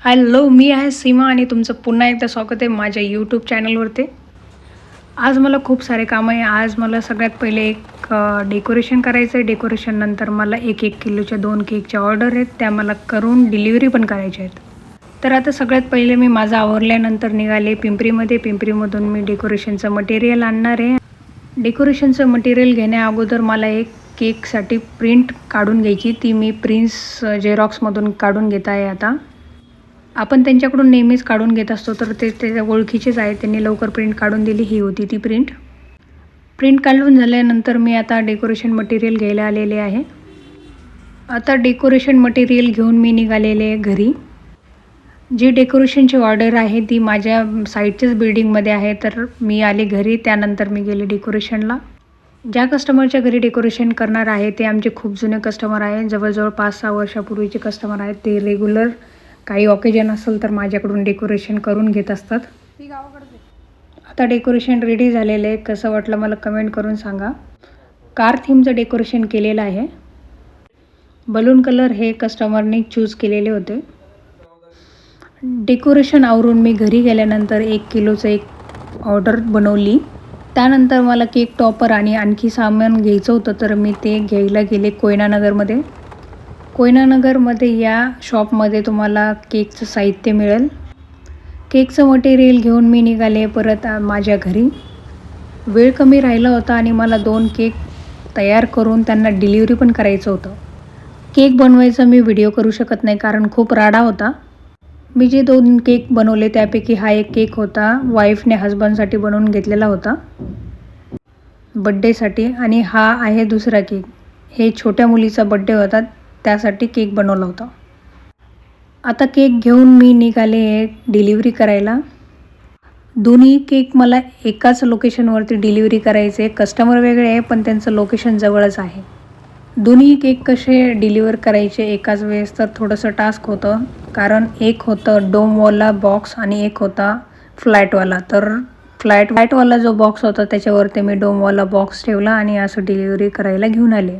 Hello मी आहे सीमा आणि तुमचं पुन्हा एकदा स्वागत आहे माझ्या यूट्यूब चॅनलवरती आज मला खूप सारे कामं आहे. आज मला सगळ्यात पहिले एक डेकोरेशन करायचं आहे डेकोरेशन नंतर मला एक एक किलोच्या दोन केकच्या ऑर्डर आहेत. त्या मला करून डिलिव्हरी पण करायच्या आहेत. तर आता सगळ्यात पहिले मी माझं आवरल्यानंतर निघाले पिंपरीमध्ये. पिंपरीमधून मी डेकोरेशनचं मटेरियल आणणार आहे. डेकोरेशनचं मटेरियल घेण्या अगोदर मला एक केकसाठी प्रिंट काढून घ्यायची. ती मी प्रिन्स झेरॉक्समधून काढून घेत आहे आता. आपण त्यांच्याकडून नेहमीच काढून घेत असतो तर ते त्याच्या ओळखीचेच आहे त्यांनी लवकर प्रिंट काढून दिली ही होती ती प्रिंट प्रिंट काढून झाल्यानंतर मी आता डेकोरेशन मटेरियल घ्यायला आलेले आहे. आता डेकोरेशन मटेरियल घेऊन मी निघालेले आहे घरी. जी डेकोरेशनची ऑर्डर आहे ती माझ्या साईडच्याच बिल्डिंगमध्ये आहे तर मी आले घरी त्यानंतर मी गेले डेकोरेशनला ज्या कस्टमरच्या घरी डेकोरेशन करणार आहे ते आमचे खूप जुने कस्टमर आहे जवळजवळ पाच सहा वर्षापूर्वीचे कस्टमर आहेत. ते रेग्युलर काही ऑकेजन असेल तर माझ्याकडून डेकोरेशन करून घेत असतात. आता डेकोरेशन रेडी झालेलं आहे कसं वाटलं मला कमेंट करून सांगा. कार थीमचं डेकोरेशन केलेलं आहे. बलून कलर हे कस्टमरने चूज केलेले होते. डेकोरेशन आवरून मी घरी गेल्यानंतर एक किलोचं एक ऑर्डर बनवली. त्यानंतर मला केक टॉपर आणि आणखी सामान घ्यायचं होतं तर मी ते घ्यायला गेले कोयनानगरमध्ये. कोयनानगरमध्ये या शॉपमध्ये तुम्हाला केकचं साहित्य मिळेल. केकचं मटेरियल घेऊन मी निघाले परत माझ्या घरी. वेळ कमी राहिला होता आणि मला दोन केक तयार करून त्यांना डिलिव्हरी पण करायचं होतं. केक बनवायचा मी व्हिडिओ करू शकत नाही कारण खूप राडा होता. मी जे दोन केक बनवले त्यापैकी हा एक केक होता वाईफने हजबंडसाठी बनवून घेतलेला होता. बड्डेसाठी आणि हा आहे दुसरा केक. हे छोट्या मुलीचा बड्डे होता. त्यासाठी केक बनवला होता. आता केक घेऊन मी निघाले डिलिव्हरी करायला. दोन्ही केक मला एकाच लोकेशनवरती डिलिव्हरी करायचे. कस्टमर वेगळे आहे पण त्यांचं लोकेशन जवळच आहे. दोन्ही केक कसे डिलिव्हर करायचे एकाच वेळेस तर थोडंसं टास्क होतं. कारण एक होतं डोमवाला बॉक्स आणि एक होता फ्लॅटवाला तर फ्लॅट फ्लॅटवाला जो बॉक्स होता त्याच्यावरती मी डोमवाला बॉक्स ठेवला आणि असं डिलिव्हरी करायला घेऊन आले.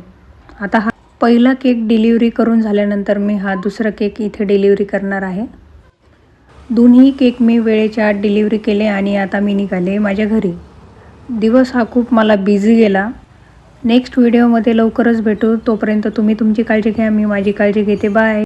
आता हा पहिला केक डिलिव्हरी करून झाल्यानंतर मी हा दुसरा केक इथे डिलिव्हरी करणार आहे. दोन्ही केक मी वेळेच्या आत डिलिव्हरी केले आणि आता मी निघाले माझ्या घरी. दिवस हा खूप मला बिझी गेला. नेक्स्ट व्हिडिओमध्ये लवकरच भेटू. तोपर्यंत तुम्ही तुमची काळजी घ्या. मी माझी काळजी घेते. बाय.